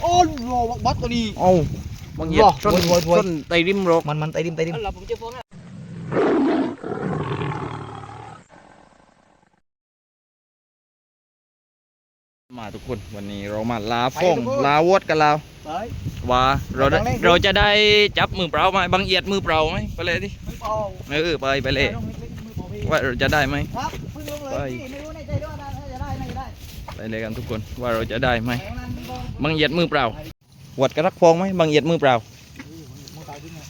โอ้โหบัตตัวนี้ เอ้าบางเหยียดหรอส้นโวยโวยโวยส้นไตริมรกมันมันไตดิมไตดิมเราผมเจอฟองแล้วมาทุกคนวันนี้เรามาลาฟ้องลาวดกันเราไปว่าเราได้ไปทางไหน เราจะได้จับมือเปล่าไหมบางเหยียดมือเปล่าไหมไปเลยดิไม่เป่าเออไปไปเลยลงเล็กๆมือเป่าพี่ว่าเราจะได้ไหม ครับเพิ่งลงเลยไปพี่ไม่รู้ ได้ไปเลยกันทุกคนว่าเราจะได้ไหมแข่งนั้นพี่บอลบางเหยียดมือเปล่า วัดกระรักฟองไหมบางเหยียดมือเปล่ามือเป่าจริงเหรอ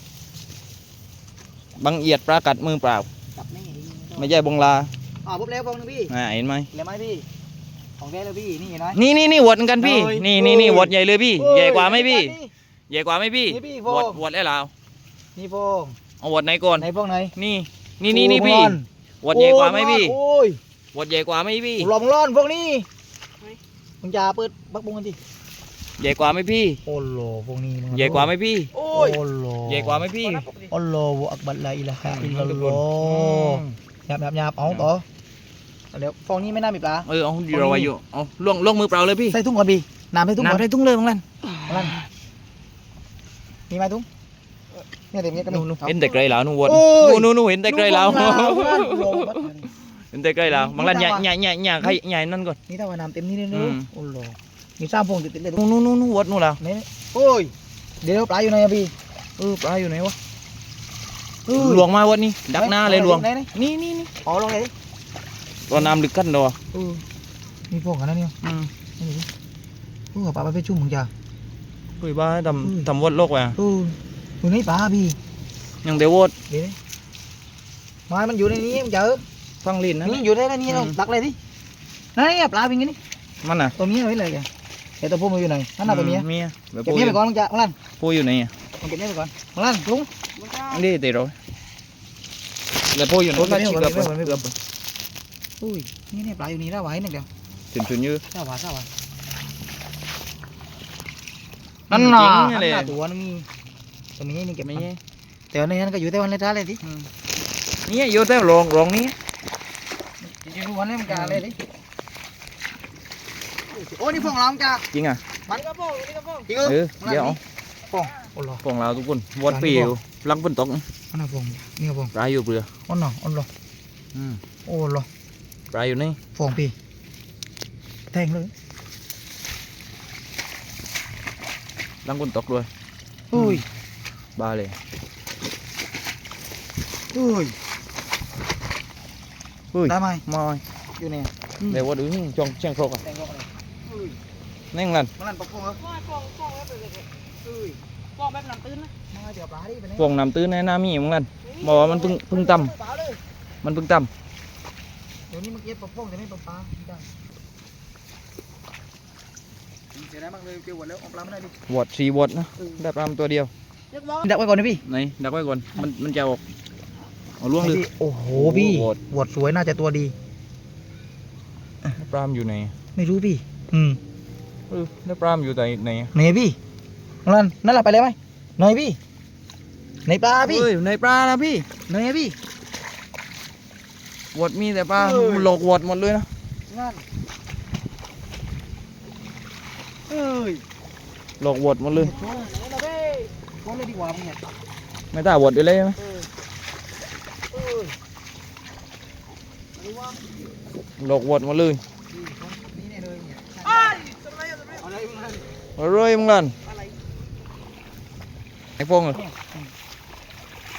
บางเหยียดปลากัดมือเปล่าจับนี่ไม่ใช่บงลาอ่าปุ๊บแล้วฟองหนึงพี่อ่าเห็นไหมเห็นไหมพี่ของแท้เลยพี่นี่เห็นไหมนี่นี่นี่วดกันพี่โอ้ยนี่นี่นี่โอ้ยวดใหญ่เลยพี่โอ้ยใหญ่กว่าไหมพี่นี่ ใหญ่กว่าไหมพี่นี่พี่โฟวดวดได้แล้วนี่ฟองเอาวดไหนก่อนไหนฟองไหนนี่นี่นี่นี่พี่โอ้ยวดใหญ่กว่าไหมพี่โอ้ยวดใหญ่กว่าไหมพี่หลอมร้อนพวกนี้ มึงจะเปิดบักบุงกันดิใหญ่กว่าไหมพี่ โอ้โหพวกนี้มึงใหญ่กว่าไหมพี่ โอ้โหใหญ่กว่าไหมพี่อัลลอฮฺอักบัรลาอิลาฮะอิลลัลทุกลคนออืฮ์มหยาบหยาบหยาบเอาต่อเดี๋ยวฟองนี้ไม่น่ามีปลาเออเอาอยู่เราไว้อยู่เอาล่วงล่วงมือเปล่าเลยพี่ใส่ถุงก่อนพี่น้ำใส่ถุงก่อนน้ำได้ทุ่งเลยของนั่นนั่นมีไหมถุงเนี่ยเดี๋ยวนี้ก็มีนู่นนู่นเห็นแต่ไกลแล้วนู่นวดโอ้ยนู่นนู่นนู่นเห็นแต่ไกลแล้วลูกของ เราโอ้โหเห็นแต่ไกลแล้วบางร้านใหญ่ใหญ่ใหญ่ใหญ่ใครใหญ่นั่นก่อนนี่ถ้าว่าน้ำเต็มนี่เลยอืนะมโอ้โหมีสามพวงติดๆเลยนู่นนู่นนู่นนู่นวดนู่นแล้วนี่โอ้ยเดี๋ยวปลาอยู่ไหนอะพี่เออปลาอยู่ไหนวะเอ้ยหลวงมาวดนี่ดักหน้าเลยหลวงไหนไหนนี่นี่นี่อ๋อลงไหนดิตอนน้ำลึกกันดอเออมีพวงกันนะเนี่ยอืมนี่ดิเออปลาไปชุ่มมึงจ้าคุยบ้าทอืมำทำวดโลกว่ะเอออยู่ในปลาพี่ยังเดี๋ยววดเดี๋ยวดิไม้มันอยู่ในนี้มันเจอ ฟังลิ้นนะนี่อยู่ในนี้เราอืมตักเลยดินั่นไงปลาเป็นไงนี่มันน่ะตัวเมียไว้เลยแกเดี๋ยวตัวผู้มันอยู่ไหนนั่นน่ะตัวเมียเมียแบบเก็บพูเมียไปก่อนมึงจะมาลั่นพูอยู่ไหนอะมึงเก็บเมียไปก่อนมาลั่นลุงนี่เดี๋ยวเราแล้วพูอยู่ไหนโอ้ยไม่เกืไม่อบไม่ไม่ไม่เกือบอุ้ยนี่เนี่ยปลาอยู่นี่แล้วไว้หนึ่งเดียวถึงชุนยื้อเจ้าหวาเจ้าหวานั่นั่นนน่ะน่ะจริงนั่นเลยน่ะตัวนึงมีตัวนี้นี่เก็บไม่ไม่ใช่แต่ในนั้นก็อยู่แต่วันเลท้ายเลยดินี่อยู่แต่รองรองนี้ จริงๆรู้วันนี้มันจะอะไรดิโอ้นี่ฟองเราจ้าจริงอะมันก็ฟองนี่ก็ฟองจริงเอเอออเดี๋ยวเอาฟองโอ้โหของเราทุกคนวดปีอยู่ลังฝนตกอันนั้นฟองนี่ก็ฟองปลาอยู่เปลืออ๋อเนาะอ๋อเนาะอืมโอ้โหปลาอยู่นี่ฟองพี่แทงเลยลังฝนตกด้วยอุ้ยบาเลยอุ้ย เฮ้ยได้ไหมมาอยู่เนี่ยเดี๋ยววดอื้อจองเชียงโครกอะแทงฟองเลยอุ้ยนั่งนั่นมันนั่นปกฟองเหรอฟองฟองฟองแบบเลยอุ้ยฟองแบบน้ำตื้นนะมาเดี๋ยวปลาดิไปไหนพวกน้ำตื้นในน้ำมีเหมือนกันบอกว่ามันเพิ่งเพิ่งต่ปลาเลยำมันเพิ่งต่เดี๋ยวนี้มันเก็บปลาฟองแต่ไม่ปลาปลาจ้าเสียดายมากเลยเกี่ยวหมดแล้วเอาปลาไม่ได้ดิำวดสี่วดนะได้ปลามาตัวเดียวยักมองดักไว้ก่อนนะพี่ไหนดักไว้ก่อนมันมันจะออก เอาล่วงเลยโอ้โหโอ้โหพี่โหดหวดสวยน่าจะตัวดีปลามนอยู่ไหนไม่รู้พี่ อืมเออแล้วปลามนอยู่ไหนไหนอะไหนพี่นั่นนั่นแหละไปเลยไหมไหนพี่ไหนปลาพี่เฮ้ยในปลานะพี่ไหนพี่วดมีแต่ปลาเอ้ย หลอกวดหมดเลยนะนั่นเอ้ยหลอกวดหมดเลย โชว์ไหนนะพี่โชว์เลยดีกว่ามึงเนี่ยไม่ได้วดอยู่เลยไหมเออเออ ไหนวะหลอกวดหมดเลยนี่ของนี่แน่เลยเนี่ยไอ้ทำไมทำไมเอาอะไรมึงนั่นเอาเลยมึงกันอะไรไอ้พงเหรอ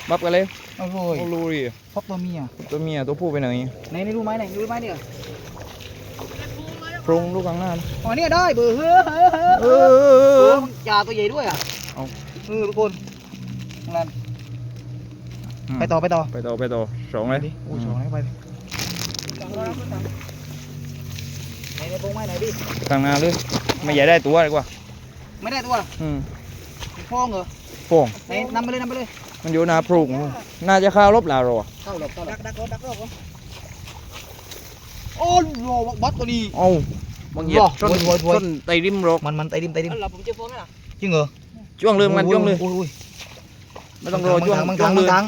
บับกันเลยเอาโรยโอ้ลูรีพบตัวเมียตัวเมียตัวผู้ไปไหนไหนนี่รู้ไหมไหนรู้ไหมเนี่ยปรุงลูกข้างหน้าอ๋อเนี่ยได้เบอร์เฮ้อเฮ้อเฮ้อเอเฮ้ออเออมึงจ่าตัวใหญ่ด้วยอะเอาเออทุกคนนั่นไปต่อไปต่อไปต่อไปต่อสองเลยดิโอ้ยสองแล้วไปดิ ไหนในพงไม้ไหนพี่ข้างหน้าเลยไม่อยากได้ตัวดีกว่า ไม่ได้ตัวอืมฟองเหรอโป่งไหนนำไปเลยนำไปเลย มันอยู่หนาปรุงน่าจะข้าวรบลาวเราอะเข้าหลบเข้าหลบดักดักรถดักรถโอ้โหบัตตัวนี้เอ้าบางเหยียดหรอต้นโวยโวยโวยต้นไตริมรกมันมันไตดิมไตดิมเราผมเจอฟองแล้วจริงเหรอจ้วงเลยมันจ้วงเลยโอ้ยไม่ต้องรอจ้วงบางจ้วถังงเลบางยถัง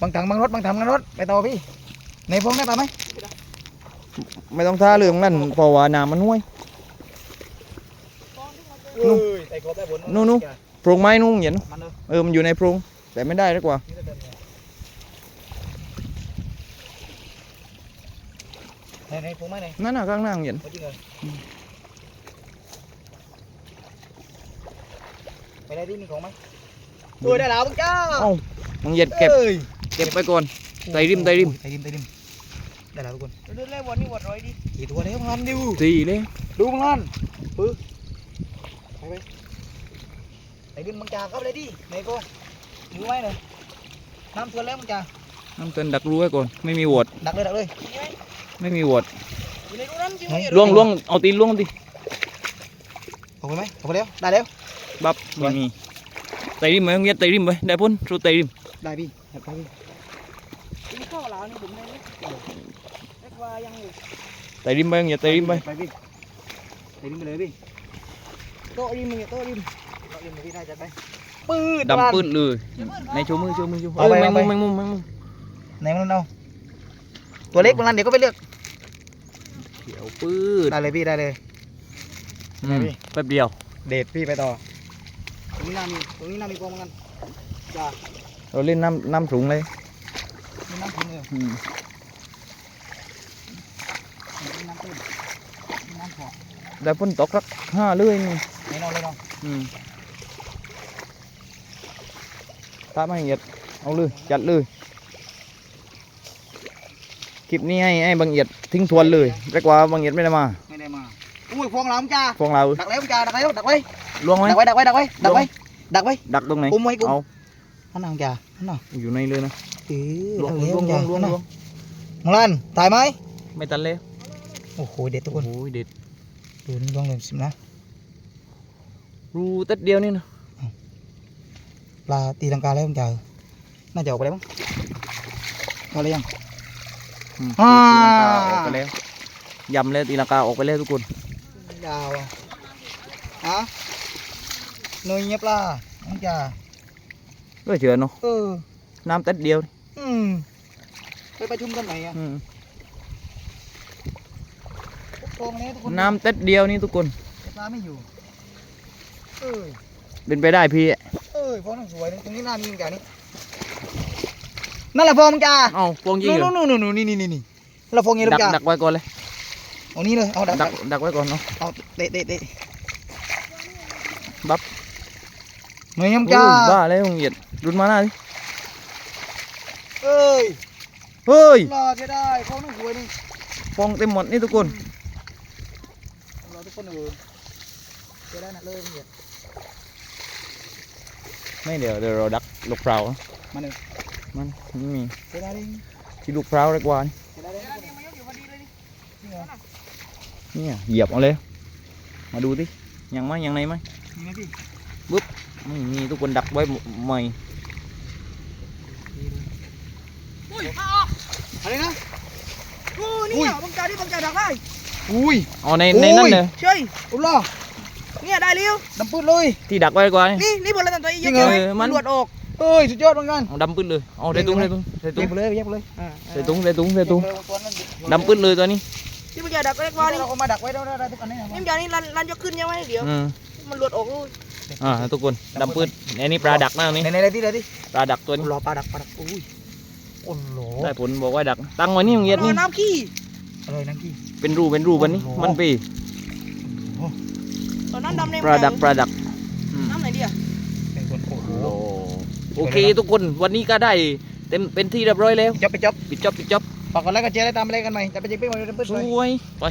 บางถังบางรถบางถังบางรถไปต่อพี่ในพงได้ปะไหม ไม่ต้องท่าเรื่องนั่นเพราะว่าน้ำมันห้วยฟองที่มันเป็นนู่นเอ้ยไต่ขอบได้ผลนู่นนู่นโพรงไม้นู่นเห็นมันเลยเออมันอยู่ในโพรงแต่ไม่ได้ดีกว่า นี่จะเดินไงไหนไหนผมไม่ไหนนั่นน่ะข้างหน้าเห็นเอาจริงเหรอไปได้ดิมีของไหมเออได้แล้วมึงจ้าเอ้า มึงเหยียดเก็บอ้ยเก็บไปก่อน ไต่ริมไต่ริมไต่ริมไต่ริม ได้แล้วทุกคนเดินเล่นวันนี้วันร้อยดิกี่ตัวแล้วมันดิวสี่เลยดูมันปึ๊บไปไปไต่ริมมึงจ้าเข้าไปเลยดิไหนก็มือไว้เลยน้ำเตือนแล้วมึงจ้าน้ำเตือนดักรู้ไว้ก่อนไม่มีโหวดดักเลยดักเลยมีไหมไม่มีโหวดอยู่ในรูนั้นจริงไหมล่วงล่วงเอาตีนล่วงดิออกไปไหมออกไปแล้วได้แล้วบับไม่มีไต่ริมไหมมึงเหยียดไต่ริมไปได้พ้นสู้ไต่ริมได้พี่ได้พี่มีข้าวหลามนี่ผมได้ไหม เล็กว่ายังอยู่ไต่ริมไปมึงเหยียดไต่ริมไปไปพี่ไต่ริมไปเลยพี่โต๊ะริมมึงอย่าโต๊ะริมเอาริมไปพี่ได้จัดไปปืดดำปื้ดเลยในชูมือชูมือชูเอาไปแมงเอาไปมุมแมงมุมแมงมุมไหนมันเอาตัวเล็กมันนั่นเดี๋ยวก็ไปเลือกเขียวปื้ดได้เลยพี่ได้เลยอืมพี่แป๊บเดียว เดทพี่ไปต่อตรงนี้น้ามีตรงนี้น้ามีกองเหมือนกันจ้าเราเล่นน้ำน้ำสูงเลยมีน้ำขึ้นเลย อืม มีน้ำขึ้นมีน้ำพอ ได้พ้นตกรักห้าเลยนี่ไม่นอนเลยน้องอืมถ้าไม่เหยียดเอาเลยจัดเลยคลิปนี้ให้ให้บางเอียดทิ้งทวนเลยเรียกว่าบางเอียดไม่ได้มาไม่ได้มาอุ้ยพวงหลามจ้าพวกเราดักแล้วจ้าดักแล้วดักไว้ล่วงไหมดักไว้ดักไว้ดักไว้ดักไว้ดักไว้ดักตรงไหนอุ้มไว้กุ้มเอานั่นน่ะจ้านั่นน่ะอยู่ในเลยนะเออล่วงดักล่วงแล้วล่วจ้างล่วงนั่นล่วน่ะงมองลันตายไหมไม่ตันเลย โอ้โหเด็ดทุกคนโอ้ยเด็ดดูนี่ลองเลยสินะรูเต็ดเดียวนี่นะปลาตีลังกาแล้วจ้าน่าจะออกไปแล้วมั้งเอาเลยยังอืมอ่าตีลังกาออกไปแล้วยำแล้วตีลังกาออกไปแล้วทุกคนยาวอะฮะหน่วยเงียบปลาน้องจ้าก็เชื่อเนาะเออน้ำเต็ดเดียวอืมไปประชุมกันไหนอะ อืมกองนี้ทุกคนน้ำเต็ดเดียวนี่ทุกคน ปลาไม่อยู่ เออเป็นไปได้พี่ เอ้ยฟองนั่งสวยเลยตรงนี้หน้ามีมึงจ้านี่นั่นแหละฟองมึงจ้าเอ้าฟองยิงเหรอนู่นนู่นนู่นนี่นี่นี่นี่นั่นแหละฟองเงี้ยดัลูกกจ้าดักไว้ก่อนเลยเอานี่เลย เอาดักดัดักกดักไว้ก่อนเนาะเอาเตะเตะเตะบับหน่วยเงียบอุ้จ้ายบ้าเลยมึงเหยียดรุนมาหน้าดิเอ้ยเฮ้ย รอจะได้ฟองนั่งสวยนี่ฟองเต็มหมดนี่ทุกคน รอทุกคนเออจะได้นะเลยมึงเหยียดไม่เดี๋ยวเดี๋ยวเราดักลูกพร้าวนะมาเลยมันไม่มีจะได้ดิที่ลูกพร้าวเรียกว่านี่จะได้ดินี่มันอยู่พอดีเลยนี่จริงเหรอเนี่ยเหยียบเอาเลย มาดูดิยังไหมยังไหนไหมมีไหมพี่ไม่มีทุกคนดักไว้ใหม่อุ้ยอะอะไรนะโอ้นี่อะบังจ่าที่บังจ่าดักได้ อุ้ยเอาในในนั้นเลยเช่ยอุ้ล่อเนี่ยได้เร็วดำปืนเลยที่ดักไว้ดีกว่านี่นี่นี่บนระดับตัวจริเยงเหรออะเออมันๆหลวดออกเอ้ยสุดยอดเหมือนกันเอาดำปืนเลยเอาใส่ตุ้งใส่ตุ้งใส่เย็ตุ้งบไปเลยเย็บไปเลยอ่าใส่ตุ้งใส่ตุ้งใส่ตุ้งตัวนั้นดิดำปืนเลยตัวนี้ที่บังจ่าดักเล็กว่านี่เราก็มาดักไว้ได้ได้ทุกอันนี่นี่บังจ่านี่รันรันยกขึ้นยังไงเดี๋ยวอืมมันหลวดออกเลยอ่าทุกคนดำปืนอันนี้ปลาดักนะอันนี่ไหนไหนไหนที่ไหนที่ปลาดักตัวนี้รอปลาดักปลาดักอุ้ยโอ้โหได้ผลบอกว่าดักตั้งไว้นี่มึงเหยียดรนี่อน้ำขี้ อะไรนั่นกี่ เป็นรูเป็นรูบันนี้โอ้โหมันปีตอนนั้นดำในปลาดักปลาดักอืมน้ำไหนดีอะเป็นคนโอ้โหโอ้โอเคทุกคนวันนี้ก็ได้เต็มเป็นที่เรียบร้อยแล้วจับไปจับปิดจอบปิดจอบฝากกดไลค์กดแชร์ได้ตามอะไรกันไหมจะไปเจ๊เป้มาดูเพื่อนสไปวยไป